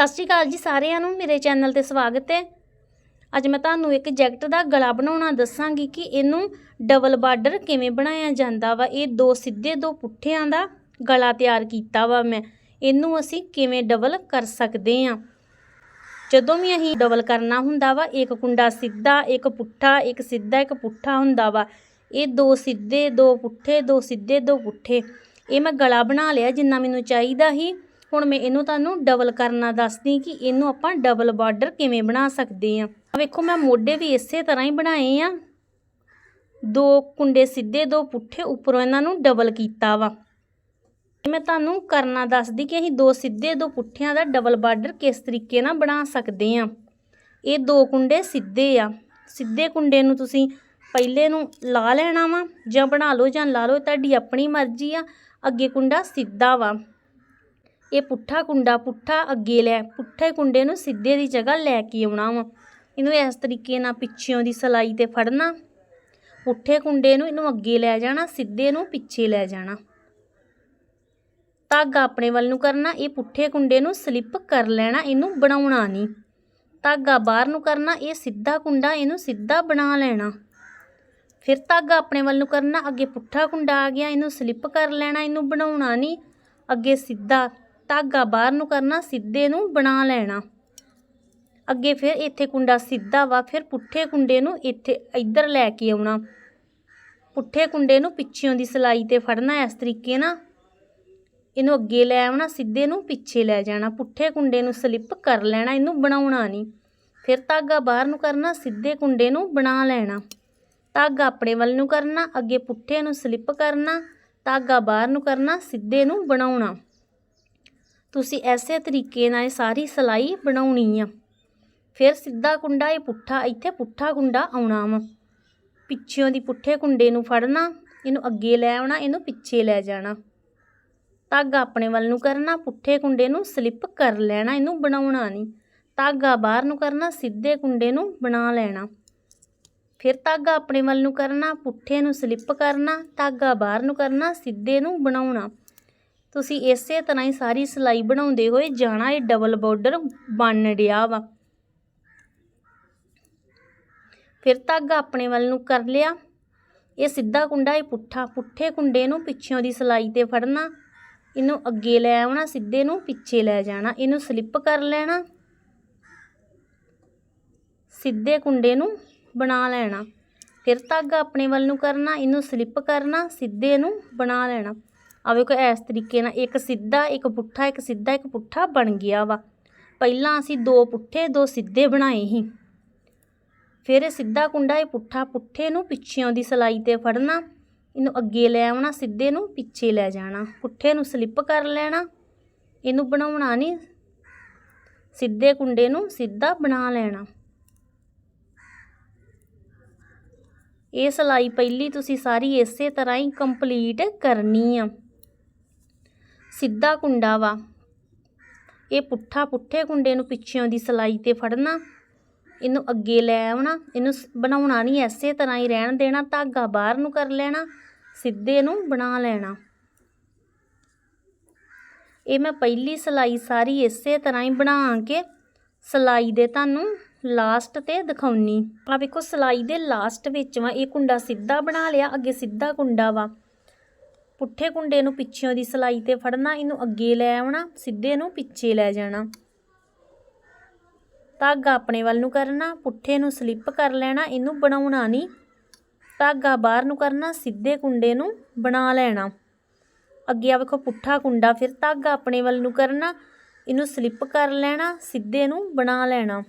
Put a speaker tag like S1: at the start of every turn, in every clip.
S1: ਸਤਿ ਸ਼੍ਰੀ ਅਕਾਲ ਜੀ ਸਾਰਿਆਂ ਨੂੰ, ਮੇਰੇ ਚੈਨਲ ਤੇ ਸਵਾਗਤ ਹੈ। ਅੱਜ ਮੈਂ ਤੁਹਾਨੂੰ ਇੱਕ ਜੈਕਟ ਦਾ ਗਲਾ ਬਣਾਉਣਾ ਦੱਸਾਂਗੀ ਕਿ ਇਹਨੂੰ ਡਬਲ ਬਾਰਡਰ ਕਿਵੇਂ ਬਣਾਇਆ ਜਾਂਦਾ ਵਾ। ਇਹ ਦੋ ਸਿੱਧੇ, ਦੋ ਪੁੱਠਿਆਂ ਦਾ ਗਲਾ ਤਿਆਰ ਕੀਤਾ ਵਾ ਮੈਂ। ਇਹਨੂੰ ਅਸੀਂ ਕਿਵੇਂ ਡਬਲ ਕਰ ਸਕਦੇ ਹਾਂ ਜਦੋਂ ਵੀ ਅਸੀਂ ਡਬਲ ਕਰਨਾ ਹੁੰਦਾ ਵਾ, ਇੱਕ ਕੁੰਡਾ ਸਿੱਧਾ, ਇੱਕ ਪੁੱਠਾ, ਇੱਕ ਸਿੱਧਾ, ਇੱਕ ਪੁੱਠਾ ਹੁੰਦਾ ਵਾ। ਇਹ ਦੋ ਸਿੱਧੇ, ਦੋ ਪੁੱਠੇ, ਦੋ ਸਿੱਧੇ, ਦੋ ਪੁੱਠੇ। ਇਹ ਮੈਂ ਗਲਾ ਬਣਾ ਲਿਆ ਜਿੰਨਾ ਮੈਨੂੰ ਚਾਹੀਦਾ ਸੀ। ਹੁਣ ਮੈਂ ਇਹਨੂੰ ਤੁਹਾਨੂੰ ਡਬਲ ਕਰਨਾ ਦੱਸਦੀ ਕਿ ਇਹਨੂੰ ਆਪਾਂ ਡਬਲ ਬਾਰਡਰ ਕਿਵੇਂ ਬਣਾ ਸਕਦੇ ਆ ਵੇਖੋ, ਮੈਂ ਮੋਢੇ ਵੀ ਇਸੇ ਤਰ੍ਹਾਂ ਹੀ ਬਣਾਏ ਆ। ਦੋ ਕੁੰਡੇ ਸਿੱਧੇ, ਦੋ ਪੁੱਠੇ ਉੱਪਰੋਂ ਇਹਨਾਂ ਨੂੰ ਡਬਲ ਕੀਤਾ ਵਾ। ਮੈਂ ਤੁਹਾਨੂੰ ਕਰਨਾ ਦੱਸਦੀ ਕਿ ਅਸੀਂ ਦੋ ਸਿੱਧੇ, ਦੋ ਪੁੱਠਿਆਂ ਦਾ ਡਬਲ ਬਾਰਡਰ ਕਿਸ ਤਰੀਕੇ ਨਾਲ ਬਣਾ ਸਕਦੇ ਆ ਇਹ ਦੋ ਕੁੰਡੇ ਸਿੱਧੇ ਆ। ਸਿੱਧੇ ਕੁੰਡੇ ਨੂੰ ਤੁਸੀਂ ਪਹਿਲੇ ਨੂੰ ਲਾ ਲੈਣਾ ਵਾ ਜਾਂ ਬਣਾ ਲਓ ਜਾਂ ਲਾ ਲਓ ਤੁਹਾਡੀ ਆਪਣੀ ਮਰਜ਼ੀ ਆ। ਅੱਗੇ ਕੁੰਡਾ ਸਿੱਧਾ ਵਾ। ਇਹ ਪੁੱਠਾ ਕੁੰਡਾ ਪੁੱਠਾ ਅੱਗੇ ਲੈ, ਪੁੱਠੇ ਕੁੰਡੇ ਨੂੰ ਸਿੱਧੇ ਦੀ ਜਗ੍ਹਾ ਲੈ ਕੇ ਆਉਣਾ ਵਾ। ਇਹਨੂੰ ਇਸ ਤਰੀਕੇ ਨਾਲ ਪਿੱਛਿਓਂ ਦੀ ਸਲਾਈ ਤੇ ਫੜਨਾ। ਪੁੱਠੇ ਕੁੰਡੇ ਨੂੰ ਇਹਨੂੰ ਅੱਗੇ ਲੈ ਜਾਣਾ, ਸਿੱਧੇ ਨੂੰ ਪਿੱਛੇ ਲੈ ਜਾਣਾ। ਧਾਗਾ ਆਪਣੇ ਵੱਲ ਨੂੰ ਕਰਨਾ, ਇਹ ਪੁੱਠੇ ਕੁੰਡੇ ਨੂੰ ਸਲਿੱਪ ਕਰ ਲੈਣਾ, ਇਹਨੂੰ ਬਣਾਉਣਾ ਨਹੀਂ। ਧਾਗਾ ਬਾਹਰ ਨੂੰ ਕਰਨਾ, ਇਹ ਸਿੱਧਾ ਕੁੰਡਾ, ਇਹਨੂੰ ਸਿੱਧਾ ਬਣਾ ਲੈਣਾ। ਫਿਰ ਧਾਗਾ ਆਪਣੇ ਵੱਲ ਨੂੰ ਕਰਨਾ, ਅੱਗੇ ਪੁੱਠਾ ਕੁੰਡਾ ਆ ਗਿਆ, ਇਹਨੂੰ ਸਲਿੱਪ ਕਰ ਲੈਣਾ, ਇਹਨੂੰ ਬਣਾਉਣਾ ਨਹੀਂ। ਅੱਗੇ ਸਿੱਧਾ ਧਾਗਾ ਬਾਹਰ ਨੂੰ ਕਰਨਾ, ਸਿੱਧੇ ਨੂੰ ਬਣਾ ਲੈਣਾ। ਅੱਗੇ ਫਿਰ ਇੱਥੇ ਕੁੰਡਾ ਸਿੱਧਾ ਵਾ, ਫਿਰ ਪੁੱਠੇ ਕੁੰਡੇ ਨੂੰ ਇੱਥੇ ਇੱਧਰ ਲੈ ਕੇ ਆਉਣਾ। ਪੁੱਠੇ ਕੁੰਡੇ ਨੂੰ ਪਿੱਛਿਓਂ ਦੀ ਸਲਾਈ ਤੇ ਫੜਨਾ ਇਸ ਤਰੀਕੇ ਨਾਲ। ਇਹਨੂੰ ਅੱਗੇ ਲੈ ਆਉਣਾ, ਸਿੱਧੇ ਨੂੰ ਪਿੱਛੇ ਲੈ ਜਾਣਾ। ਪੁੱਠੇ ਕੁੰਡੇ ਨੂੰ ਸਲਿੱਪ ਕਰ ਲੈਣਾ, ਇਹਨੂੰ ਬਣਾਉਣਾ ਨਹੀਂ। ਫਿਰ ਧਾਗਾ ਬਾਹਰ ਨੂੰ ਕਰਨਾ, ਸਿੱਧੇ ਕੁੰਡੇ ਨੂੰ ਬਣਾ ਲੈਣਾ। ਧਾਗਾ ਆਪਣੇ ਵੱਲ ਨੂੰ ਕਰਨਾ, ਅੱਗੇ ਪੁੱਠੇ ਨੂੰ ਸਲਿੱਪ ਕਰਨਾ, ਧਾਗਾ ਬਾਹਰ ਨੂੰ ਕਰਨਾ, ਸਿੱਧੇ ਨੂੰ ਬਣਾਉਣਾ। ਤੁਸੀਂ ਐਸੇ ਤਰੀਕੇ ਨਾਲ ਇਹ ਸਾਰੀ ਸਲਾਈ ਬਣਾਉਣੀ ਆ। ਫਿਰ ਸਿੱਧਾ ਕੁੰਡਾ, ਇਹ ਪੁੱਠਾ, ਇੱਥੇ ਪੁੱਠਾ ਕੁੰਡਾ ਆਉਣਾ ਵਾ। ਪਿੱਛਿਓਂ ਦੀ ਪੁੱਠੇ ਕੁੰਡੇ ਨੂੰ ਫੜਨਾ, ਇਹਨੂੰ ਅੱਗੇ ਲੈ ਆਉਣਾ, ਇਹਨੂੰ ਪਿੱਛੇ ਲੈ ਜਾਣਾ। ਧਾਗਾ ਆਪਣੇ ਵੱਲ ਨੂੰ ਕਰਨਾ, ਪੁੱਠੇ ਕੁੰਡੇ ਨੂੰ ਸਲਿੱਪ ਕਰ ਲੈਣਾ, ਇਹਨੂੰ ਬਣਾਉਣਾ ਨਹੀਂ। ਧਾਗਾ ਬਾਹਰ ਨੂੰ ਕਰਨਾ, ਸਿੱਧੇ ਕੁੰਡੇ ਨੂੰ ਬਣਾ ਲੈਣਾ। ਫਿਰ ਧਾਗਾ ਆਪਣੇ ਵੱਲ ਨੂੰ ਕਰਨਾ, ਪੁੱਠੇ ਨੂੰ ਸਲਿੱਪ ਕਰਨਾ, ਧਾਗਾ ਬਾਹਰ ਨੂੰ ਕਰਨਾ, ਸਿੱਧੇ ਨੂੰ ਬਣਾਉਣਾ। ਤੁਸੀਂ ਇਸੇ ਤਰ੍ਹਾਂ ਹੀ ਸਾਰੀ ਸਿਲਾਈ ਬਣਾਉਂਦੇ ਹੋਏ ਜਾਣਾ ਇਹ ਡਬਲ ਬਾਰਡਰ ਬਣ ਰਿਹਾ ਵਾ। ਫਿਰ ਧਾਗਾ ਆਪਣੇ ਵੱਲ ਨੂੰ ਕਰ ਲਿਆ। ਇਹ ਸਿੱਧਾ ਕੁੰਡਾ, ਇਹ ਪੁੱਠਾ, ਪੁੱਠੇ ਕੁੰਡੇ ਨੂੰ ਪਿੱਛੋਂ ਦੀ ਸਿਲਾਈ ਤੇ ਫੜਨਾ, ਇਹਨੂੰ ਅੱਗੇ ਲੈ ਆਉਣਾ, ਸਿੱਧੇ ਨੂੰ ਪਿੱਛੇ ਲੈ ਜਾਣਾ, ਇਹਨੂੰ ਸਲਿੱਪ ਕਰ ਲੈਣਾ, ਸਿੱਧੇ ਕੁੰਡੇ ਨੂੰ ਬਣਾ ਲੈਣਾ। ਫਿਰ ਧਾਗਾ ਆਪਣੇ ਵੱਲ ਨੂੰ ਕਰਨਾ, ਇਹਨੂੰ ਸਲਿੱਪ ਕਰਨਾ, ਸਿੱਧੇ ਨੂੰ ਬਣਾ ਲੈਣਾ। ਆ ਵੇਖੋ, ਇਸ ਤਰੀਕੇ ਨਾਲ ਇੱਕ ਸਿੱਧਾ, ਇੱਕ ਪੁੱਠਾ, ਇੱਕ ਸਿੱਧਾ, ਇੱਕ ਪੁੱਠਾ ਬਣ ਗਿਆ ਵਾ। ਪਹਿਲਾਂ ਅਸੀਂ ਦੋ ਪੁੱਠੇ, ਦੋ ਸਿੱਧੇ ਬਣਾਏ ਸੀ। ਫਿਰ ਇਹ ਸਿੱਧਾ ਕੁੰਡਾ, ਇਹ ਪੁੱਠਾ, ਪੁੱਠੇ ਨੂੰ ਪਿੱਛਿਓਂ ਦੀ ਸਲਾਈ ਤੇ ਫੜਨਾ, ਇਹਨੂੰ ਅੱਗੇ ਲੈ ਆਉਣਾ, ਸਿੱਧੇ ਨੂੰ ਪਿੱਛੇ ਲੈ ਜਾਣਾ। ਪੁੱਠੇ ਨੂੰ ਸਲਿੱਪ ਕਰ ਲੈਣਾ, ਇਹਨੂੰ ਬਣਾਉਣਾ ਨਹੀਂ। ਸਿੱਧੇ ਕੁੰਡੇ ਨੂੰ ਸਿੱਧਾ ਬਣਾ ਲੈਣਾ। ਇਹ ਸਲਾਈ ਪਹਿਲੀ ਤੁਸੀਂ ਸਾਰੀ ਇਸੇ ਤਰ੍ਹਾਂ ਹੀ ਕੰਪਲੀਟ ਕਰਨੀ ਆ। ਸਿੱਧਾ ਕੁੰਡਾ ਵਾ। ਇਹ ਪੁੱਠਾ ਪੁੱਠੇ ਕੁੰਡੇ ਨੂੰ ਪਿੱਛਿਓਂ ਦੀ ਸਲਾਈ ਤੇ ਫੜਨਾ, ਇਹਨੂੰ ਅੱਗੇ ਲੈ ਆਉਣਾ, ਇਹਨੂੰ ਸ- ਬਣਾਉਣਾ ਨਹੀਂ, ਐਸੇ ਤਰ੍ਹਾਂ ਹੀ ਰਹਿਣ ਦੇਣਾ, ਧਾਗਾ ਬਾਹਰ ਨੂੰ ਕਰ ਲੈਣਾ, ਸਿੱਧੇ ਨੂੰ ਬਣਾ ਲੈਣਾ। ਇਹ ਮੈਂ ਪਹਿਲੀ ਸਲਾਈ ਸਾਰੀ ਇਸੇ ਤਰ੍ਹਾਂ ਹੀ ਬਣਾ ਕੇ ਸਲਾਈ ਦੇ ਤੁਹਾਨੂੰ ਲਾਸਟ ਤੇ ਦਿਖਾਉਣੀ। ਆ ਵੇਖੋ, ਸਲਾਈ ਦੇ ਲਾਸਟ ਵਿੱਚ ਵਾ, ਇਹ ਕੁੰਡਾ ਸਿੱਧਾ ਬਣਾ ਲਿਆ, ਅੱਗੇ ਸਿੱਧਾ ਕੁੰਡਾ ਵਾ। ਪੁੱਠੇ ਕੁੰਡੇ ਨੂੰ ਪਿੱਛਿਓਂ ਦੀ ਸਲਾਈ ਤੇ ਫੜਨਾ, ਇਹਨੂੰ ਅੱਗੇ ਲੈ ਆਉਣਾ, ਸਿੱਧੇ ਨੂੰ ਪਿੱਛੇ ਲੈ ਜਾਣਾ। ਧਾਗਾ ਆਪਣੇ ਵੱਲ ਨੂੰ ਕਰਨਾ, ਪੁੱਠੇ ਨੂੰ ਸਲਿੱਪ ਕਰ ਲੈਣਾ, ਇਹਨੂੰ ਬਣਾਉਣਾ ਨਹੀਂ। ਧਾਗਾ ਬਾਹਰ ਨੂੰ ਕਰਨਾ, ਸਿੱਧੇ ਕੁੰਡੇ ਨੂੰ ਬਣਾ ਲੈਣਾ। ਅੱਗੇ ਆ ਵੇਖੋ ਪੁੱਠਾ ਕੁੰਡਾ, ਫਿਰ ਧਾਗਾ ਆਪਣੇ ਵੱਲ ਨੂੰ ਕਰਨਾ, ਇਹਨੂੰ ਸਲਿੱਪ ਕਰ ਲੈਣਾ, ਸਿੱਧੇ ਨੂੰ ਬਣਾ ਲੈਣਾ।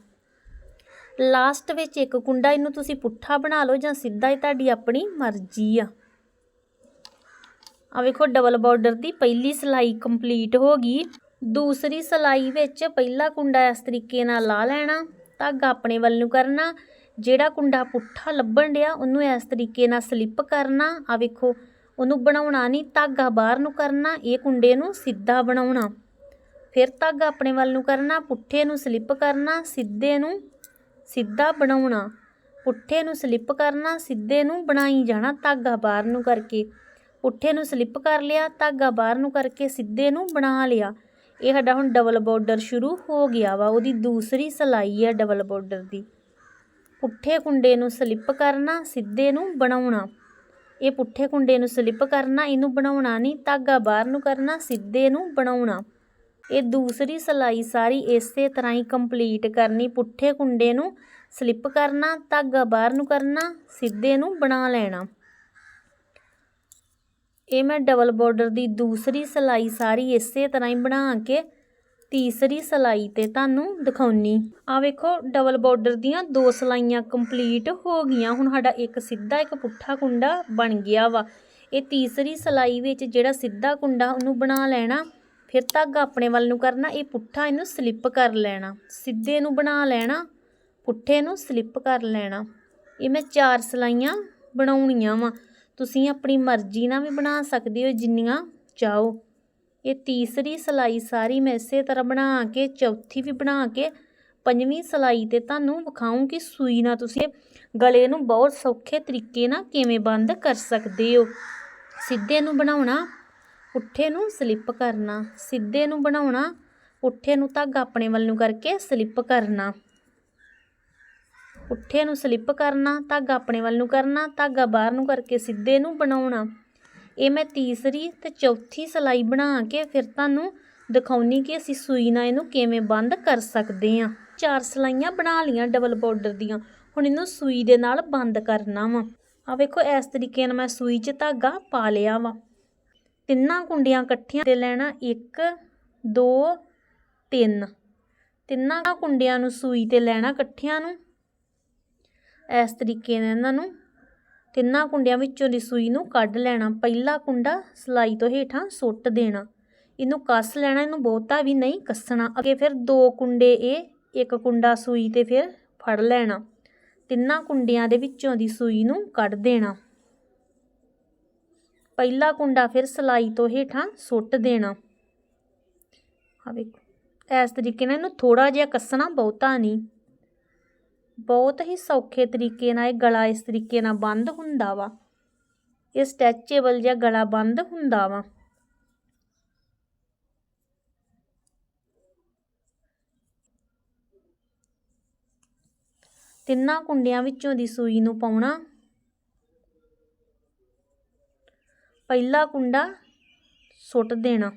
S1: ਲਾਸਟ ਵਿੱਚ ਇੱਕ ਕੁੰਡਾ, ਇਹਨੂੰ ਤੁਸੀਂ ਪੁੱਠਾ ਬਣਾ ਲਓ ਜਾਂ ਸਿੱਧਾ ਹੀ ਤੁਹਾਡੀ ਆਪਣੀ ਮਰਜ਼ੀ ਆ। ਆ ਵੇਖੋ ਡਬਲ ਬਾਰਡਰ ਦੀ ਪਹਿਲੀ ਸਲਾਈ ਕੰਪਲੀਟ ਹੋ ਗਈ। ਦੂਸਰੀ ਸਲਾਈ ਵਿੱਚ ਪਹਿਲਾ ਕੁੰਡਾ ਇਸ ਤਰੀਕੇ ਨਾਲ ਲਾ ਲੈਣਾ, ਧਾਗਾ ਆਪਣੇ ਵੱਲ ਨੂੰ ਕਰਨਾ, ਜਿਹੜਾ ਕੁੰਡਾ ਪੁੱਠਾ ਲੱਭਣ ਡਿਆ, ਉਹਨੂੰ ਇਸ ਤਰੀਕੇ ਨਾਲ ਸਲਿੱਪ ਕਰਨਾ। ਆ ਵੇਖੋ, ਉਹਨੂੰ ਬਣਾਉਣਾ ਨਹੀਂ, ਧਾਗਾ ਬਾਹਰ ਨੂੰ ਕਰਨਾ, ਇਹ ਕੁੰਡੇ ਨੂੰ ਸਿੱਧਾ ਬਣਾਉਣਾ। ਫਿਰ ਧਾਗਾ ਆਪਣੇ ਵੱਲ ਨੂੰ ਕਰਨਾ, ਪੁੱਠੇ ਨੂੰ ਸਲਿੱਪ ਕਰਨਾ, ਸਿੱਧੇ ਨੂੰ ਸਿੱਧਾ ਬਣਾਉਣਾ। ਪੁੱਠੇ ਨੂੰ ਸਲਿੱਪ ਕਰਨਾ, ਸਿੱਧੇ ਨੂੰ ਬਣਾਈ ਜਾਣਾ, ਧਾਗਾ ਬਾਹਰ ਨੂੰ ਕਰਕੇ। ਪੁੱਠੇ ਨੂੰ ਸਲਿੱਪ ਕਰ ਲਿਆ, ਧਾਗਾ ਬਾਹਰ ਨੂੰ ਕਰਕੇ ਸਿੱਧੇ ਨੂੰ ਬਣਾ ਲਿਆ। ਇਹ ਸਾਡਾ ਹੁਣ ਡਬਲ ਬਾਰਡਰ ਸ਼ੁਰੂ ਹੋ ਗਿਆ ਵਾ, ਉਹਦੀ ਦੂਸਰੀ ਸਲਾਈ ਆ ਡਬਲ ਬਾਰਡਰ ਦੀ। ਪੁੱਠੇ ਕੁੰਡੇ ਨੂੰ ਸਲਿੱਪ ਕਰਨਾ, ਸਿੱਧੇ ਨੂੰ ਬਣਾਉਣਾ। ਇਹ ਪੁੱਠੇ ਕੁੰਡੇ ਨੂੰ ਸਲਿੱਪ ਕਰਨਾ, ਇਹਨੂੰ ਬਣਾਉਣਾ ਨਹੀਂ, ਧਾਗਾ ਬਾਹਰ ਨੂੰ ਕਰਨਾ, ਸਿੱਧੇ ਨੂੰ ਬਣਾਉਣਾ। ਇਹ ਦੂਸਰੀ ਸਲਾਈ ਸਾਰੀ ਇਸੇ ਤਰ੍ਹਾਂ ਹੀ ਕੰਪਲੀਟ ਕਰਨੀ, ਪੁੱਠੇ ਕੁੰਡੇ ਨੂੰ ਸਲਿੱਪ ਕਰਨਾ, ਧਾਗਾ ਬਾਹਰ ਨੂੰ ਕਰਨਾ, ਸਿੱਧੇ ਨੂੰ ਬਣਾ ਲੈਣਾ। ਇਹ ਮੈਂ ਡਬਲ ਬਾਰਡਰ ਦੀ ਦੂਸਰੀ ਸਲਾਈ ਸਾਰੀ ਇਸੇ ਤਰ੍ਹਾਂ ਹੀ ਬਣਾ ਕੇ ਤੀਸਰੀ ਸਲਾਈ ਤੇ ਤੁਹਾਨੂੰ ਦਿਖਾਉਣੀ। ਆ ਵੇਖੋ ਡਬਲ ਬਾਰਡਰ ਦੀਆਂ ਦੋ ਸਲਾਈਆਂ ਕੰਪਲੀਟ ਹੋ ਗਈਆਂ। ਹੁਣ ਸਾਡਾ ਇੱਕ ਸਿੱਧਾ ਇੱਕ ਪੁੱਠਾ ਕੁੰਡਾ ਬਣ ਗਿਆ ਵਾ। ਇਹ ਤੀਸਰੀ ਸਲਾਈ ਵਿੱਚ ਜਿਹੜਾ ਸਿੱਧਾ ਕੁੰਡਾ ਉਹਨੂੰ ਬਣਾ ਲੈਣਾ, ਫਿਰ ਧਾਗਾ ਆਪਣੇ ਵੱਲ ਨੂੰ ਕਰਨਾ, ਇਹ ਪੁੱਠਾ ਇਹਨੂੰ ਸਲਿੱਪ ਕਰ ਲੈਣਾ। ਸਿੱਧੇ ਨੂੰ ਬਣਾ ਲੈਣਾ, ਪੁੱਠੇ ਨੂੰ ਸਲਿੱਪ ਕਰ ਲੈਣਾ। ਇਹ ਮੈਂ ਚਾਰ ਸਲਾਈਆਂ ਬਣਾਉਣੀਆਂ ਵਾ। ਤੁਸੀਂ ਆਪਣੀ ਮਰਜ਼ੀ ਨਾਲ ਵੀ ਬਣਾ ਸਕਦੇ ਹੋ, ਜਿੰਨੀਆਂ ਚਾਹੋ। ਇਹ ਤੀਸਰੀ ਸਲਾਈ ਸਾਰੀ ਮੈਂ ਇਸੇ ਤਰ੍ਹਾਂ ਬਣਾ ਕੇ, ਚੌਥੀ ਵੀ ਬਣਾ ਕੇ, ਪੰਜਵੀਂ ਸਲਾਈ ਤੇ ਤੁਹਾਨੂੰ ਵਿਖਾਉਂਗੀ ਸੂਈ ਨਾਲ ਤੁਸੀਂ ਗਲੇ ਨੂੰ ਬਹੁਤ ਸੌਖੇ ਤਰੀਕੇ ਨਾਲ ਕਿਵੇਂ ਬੰਦ ਕਰ ਸਕਦੇ ਹੋ। ਸਿੱਧੇ ਨੂੰ ਬਣਾਉਣਾ ਉੱਠੇ ਨੂੰ ਸਲਿੱਪ ਕਰਨਾ। ਸਿੱਧੇ ਨੂੰ ਬਣਾਉਣਾ ਉੱਠੇ ਨੂੰ ਧਾਗਾ ਆਪਣੇ ਵੱਲ ਨੂੰ ਕਰਕੇ ਸਲਿੱਪ ਕਰਨਾ। ਪੁੱਠੇ ਨੂੰ ਸਲਿੱਪ ਕਰਨਾ, ਧਾਗਾ ਆਪਣੇ ਵੱਲ ਨੂੰ ਕਰਨਾ, ਧਾਗਾ ਬਾਹਰ ਨੂੰ ਕਰਕੇ ਸਿੱਧੇ ਨੂੰ ਬਣਾਉਣਾ। ਇਹ ਮੈਂ ਤੀਸਰੀ ਤੇ ਚੌਥੀ ਸਲਾਈ ਬਣਾ ਕੇ ਫਿਰ ਤੁਹਾਨੂੰ ਦਿਖਾਉਣੀ ਕਿ ਅਸੀਂ ਸੂਈ ਨਾਲ ਇਹਨੂੰ ਕਿਵੇਂ ਬੰਦ ਕਰ ਸਕਦੇ ਹਾਂ। ਚਾਰ ਸਲਾਈਆਂ ਬਣਾ ਲੀਆਂ ਡਬਲ ਬਾਰਡਰ ਦੀਆਂ। ਹੁਣ ਇਹਨੂੰ ਸੂਈ ਦੇ ਨਾਲ ਬੰਦ ਕਰਨਾ ਵਾ। ਆ ਵੇਖੋ, ਇਸ ਤਰੀਕੇ ਨਾਲ ਮੈਂ ਸੂਈ 'ਚ ਧਾਗਾ ਪਾ ਲਿਆ ਵਾ। ਤਿੰਨਾਂ ਕੁੰਡੀਆਂ ਇਕੱਠੀਆਂ ਤੇ ਲੈਣਾ 1 2 3 ਤਿੰਨਾਂ ਕੁੰਡਿਆਂ ਨੂੰ ਸੂਈ ਤੇ ਲੈਣਾ ਇਕੱਠਿਆਂ ਨੂੰ। ਇਸ ਤਰੀਕੇ ਨਾਲ ਇਹਨਾਂ ਨੂੰ ਤਿੰਨਾਂ ਕੁੰਡਿਆਂ ਵਿੱਚੋਂ ਦੀ ਸੂਈ ਨੂੰ ਕੱਢ ਲੈਣਾ, ਪਹਿਲਾ ਕੁੰਡਾ ਸਲਾਈ ਤੋਂ ਹੇਠਾਂ ਸੁੱਟ ਦੇਣਾ, ਇਹਨੂੰ ਕੱਸ ਲੈਣਾ, ਇਹਨੂੰ ਬਹੁਤਾ ਵੀ ਨਹੀਂ ਕੱਸਣਾ, ਅੱਗੇ ਫਿਰ ਦੋ ਕੁੰਡੇ ਇਹ, ਇੱਕ ਕੁੰਡਾ ਸੂਈ ਤੇ ਫਿਰ ਫੜ ਲੈਣਾ, ਤਿੰਨਾਂ ਕੁੰਡਿਆਂ ਦੇ ਵਿੱਚੋਂ ਦੀ ਸੂਈ ਨੂੰ ਕੱਢ ਦੇਣਾ, ਪਹਿਲਾ ਕੁੰਡਾ ਫਿਰ ਸਲਾਈ ਤੋਂ ਹੇਠਾਂ ਸੁੱਟ ਦੇਣਾ ਆ ਵੇਖੋ, ਇਸ ਤਰੀਕੇ ਨਾਲ ਇਹਨੂੰ ਥੋੜਾ ਜਿਹਾ ਕੱਸਣਾ, ਬਹੁਤਾ ਨਹੀਂ। ਬਹੁਤ ਹੀ ਸੌਖੇ ਤਰੀਕੇ ਨਾਲ ਇਹ ਗਲਾ ਇਸ ਤਰੀਕੇ ਨਾਲ ਬੰਦ ਹੁੰਦਾ ਵਾ। ਇਹ ਸਟੈਚੇਬਲ ਜਿਹਾ ਗਲਾ ਬੰਦ ਹੁੰਦਾ ਵਾ। ਤਿੰਨਾਂ ਕੁੰਡਿਆਂ ਵਿੱਚੋਂ ਦੀ ਸੂਈ ਨੂੰ ਪਾਉਣਾ। ਪਹਿਲਾ ਕੁੰਡਾ ਸੁੱਟ ਦੇਣਾ।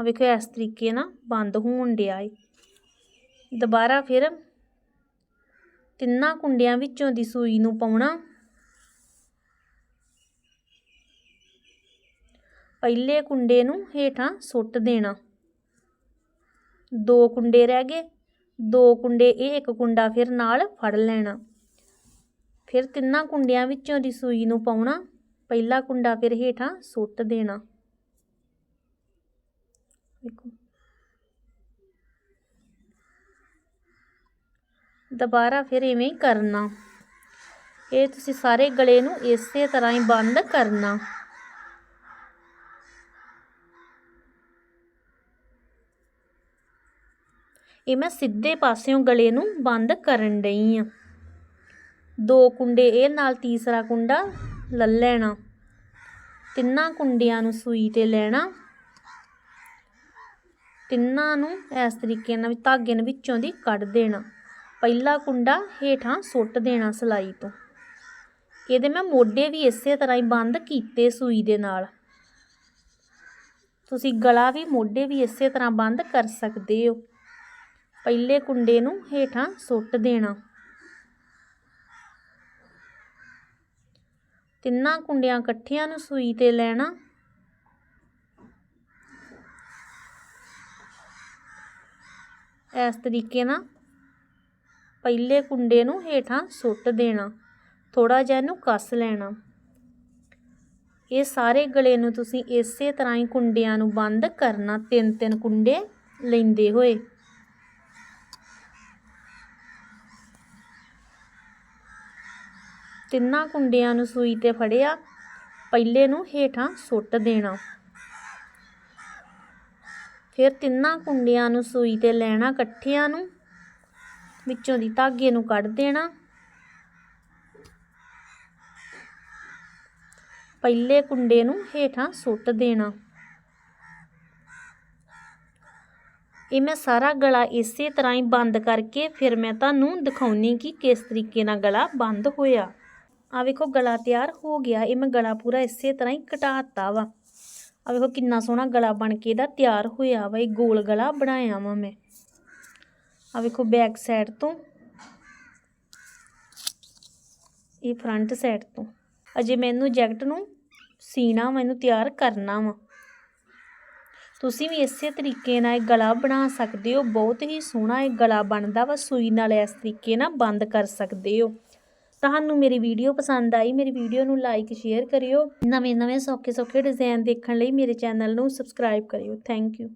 S1: ਆ ਵੇਖੋ ਇਸ ਤਰੀਕੇ ਨਾਲ ਬੰਦ ਹੋਣ ਡਿਆ ਏ। ਦੁਬਾਰਾ ਫਿਰ ਤਿੰਨਾਂ ਕੁੰਡਿਆਂ ਵਿੱਚੋਂ ਦੀ ਸੂਈ ਨੂੰ ਪਾਉਣਾ। ਪਹਿਲੇ ਕੁੰਡੇ ਨੂੰ ਹੇਠਾਂ ਸੁੱਟ ਦੇਣਾ। ਦੋ ਕੁੰਡੇ ਰਹਿ ਗਏ। ਦੋ ਕੁੰਡੇ, ਇਹ ਇੱਕ ਕੁੰਡਾ ਫਿਰ ਨਾਲ ਫੜ ਲੈਣਾ। ਫਿਰ ਤਿੰਨਾਂ ਕੁੰਡਿਆਂ ਵਿੱਚੋਂ ਦੀ ਸੂਈ ਨੂੰ ਪਾਉਣਾ। ਪਹਿਲਾ ਕੁੰਡਾ ਫਿਰ ਹੇਠਾਂ ਸੁੱਟ ਦੇਣਾ। ਦੁਬਾਰਾ ਫਿਰ ਇਵੇਂ ਹੀ ਕਰਨਾ। ਇਹ ਤੁਸੀਂ ਸਾਰੇ ਗਲੇ ਨੂੰ ਇਸੇ ਤਰ੍ਹਾਂ ਹੀ ਬੰਦ ਕਰਨਾ। ਇਹ ਮੈਂ ਸਿੱਧੇ ਪਾਸਿਓਂ ਗਲੇ ਨੂੰ ਬੰਦ ਕਰਨ ਡਈ ਆ। ਦੋ ਕੁੰਡੇ ਇਹ ਨਾਲ ਤੀਸਰਾ ਕੁੰਡਾ ਲੈ ਲੈਣਾ। ਤਿੰਨਾਂ ਕੁੰਡਿਆਂ ਨੂੰ ਸੂਈ ਤੇ ਲੈਣਾ। ਤਿੰਨਾਂ ਨੂੰ ਇਸ ਤਰੀਕੇ ਨਾਲ ਵੀ ਧਾਗੇ ਨੂੰ ਵਿੱਚੋਂ ਦੀ ਕੱਢ ਦੇਣਾ। ਪਹਿਲਾ ਕੁੰਡਾ ਹੇਠਾਂ ਸੁੱਟ ਦੇਣਾ ਸਲਾਈ ਤੋਂ। ਇਹਦੇ ਮੈਂ ਮੋਢੇ ਵੀ ਇਸੇ ਤਰ੍ਹਾਂ ਹੀ ਬੰਦ ਕੀਤੇ ਸੂਈ ਦੇ ਨਾਲ। ਤੁਸੀਂ ਗਲਾ ਵੀ ਮੋਢੇ ਵੀ ਇਸੇ ਤਰ੍ਹਾਂ ਬੰਦ ਕਰ ਸਕਦੇ ਹੋ। ਪਹਿਲੇ ਕੁੰਡੇ ਨੂੰ ਹੇਠਾਂ ਸੁੱਟ ਦੇਣਾ। ਤਿੰਨਾਂ ਕੁੰਡਿਆਂ ਇਕੱਠਿਆਂ ਨੂੰ ਸੂਈ ਤੇ ਲੈਣਾ। ਇਸ ਤਰੀਕੇ ਨਾਲ ਪਹਿਲੇ ਕੁੰਡੇ ਨੂੰ ਹੇਠਾਂ ਸੁੱਟ ਦੇਣਾ ਥੋੜਾ ਜਿਹਾ ਇਹਨੂੰ ਕੱਸ ਲੈਣਾ। ਇਹ ਸਾਰੇ ਗਲੇ ਨੂੰ ਤੁਸੀਂ ਇਸੇ ਤਰ੍ਹਾਂ ਹੀ ਕੁੰਡਿਆਂ ਨੂੰ ਬੰਦ ਕਰਨਾ, ਤਿੰਨ ਤਿੰਨ ਕੁੰਡੇ ਲੈਂਦੇ ਹੋਏ। ਤਿੰਨਾਂ ਕੁੰਡਿਆਂ ਨੂੰ ਸੂਈ ਤੇ ਫੜਿਆ, ਪਹਿਲੇ ਨੂੰ ਹੇਠਾਂ ਸੁੱਟ ਦੇਣਾ। ਫਿਰ ਤਿੰਨਾਂ ਕੁੰਡਿਆਂ ਨੂੰ ਸੂਈ ਤੇ ਲੈਣਾ ਇਕੱਠਿਆਂ ਨੂੰ। ਵਿੱਚੋਂ ਦੀ ਧਾਗੇ ਨੂੰ ਕੱਢ ਦੇਣਾ। ਪਹਿਲੇ ਕੁੰਡੇ ਨੂੰ ਹੇਠਾਂ ਸੁੱਟ ਦੇਣਾ। ਇਹ ਮੈਂ ਸਾਰਾ ਗਲਾ ਇਸੇ ਤਰ੍ਹਾਂ ਹੀ ਬੰਦ ਕਰਕੇ ਫਿਰ ਮੈਂ ਤੁਹਾਨੂੰ ਦਿਖਾਉਣੀ ਕਿ ਕਿਸ ਤਰੀਕੇ ਨਾਲ ਗਲਾ ਬੰਦ ਹੋਇਆ। ਆ ਵੇਖੋ, ਗਲਾ ਤਿਆਰ ਹੋ ਗਿਆ। ਇਹ ਮੈਂ ਗਲਾ ਪੂਰਾ ਇਸੇ ਤਰ੍ਹਾਂ ਹੀ ਕਟਾਤਾ ਵਾ। ਆ ਵੇਖੋ, ਕਿੰਨਾ ਸੋਹਣਾ ਗਲਾ ਬਣ ਕੇ ਇਹਦਾ ਤਿਆਰ ਹੋਇਆ ਵਾ। ਇਹ ਗੋਲ ਗਲਾ ਬਣਾਇਆ ਵਾ ਮੈਂ। ਆ ਵੇਖੋ ਬੈਕ ਸਾਈਡ ਤੋਂ। ਇਹ ਫਰੰਟ ਸਾਈਡ ਤੋਂ। ਅਜੇ ਮੈਨੂੰ ਜੈਕਟ ਨੂੰ ਸੀਣਾ ਮੈਨੂੰ ਤਿਆਰ ਕਰਨਾ ਵਾ। ਤੁਸੀਂ ਵੀ ਇਸੇ ਤਰੀਕੇ ਨਾਲ ਇਹ ਗਲਾ ਬਣਾ ਸਕਦੇ ਹੋ, ਬਹੁਤ ਹੀ ਸੋਹਣਾ ਇਹ ਗਲਾ ਬਣਦਾ ਵਾ, ਸੂਈ ਨਾਲ ਇਸ ਤਰੀਕੇ ਨਾਲ ਬੰਦ ਕਰ ਸਕਦੇ ਹੋ। ਤੁਹਾਨੂੰ ਮੇਰੀ ਵੀਡੀਓ ਪਸੰਦ ਆਈ, ਮੇਰੀ ਵੀਡੀਓ ਨੂੰ ਲਾਈਕ ਸ਼ੇਅਰ ਕਰਿਓ। ਨਵੇਂ ਨਵੇਂ ਸੌਖੇ ਸੌਖੇ ਡਿਜ਼ਾਈਨ ਦੇਖਣ ਲਈ ਮੇਰੇ ਚੈਨਲ ਨੂੰ ਸਬਸਕ੍ਰਾਈਬ ਕਰਿਓ। Thank you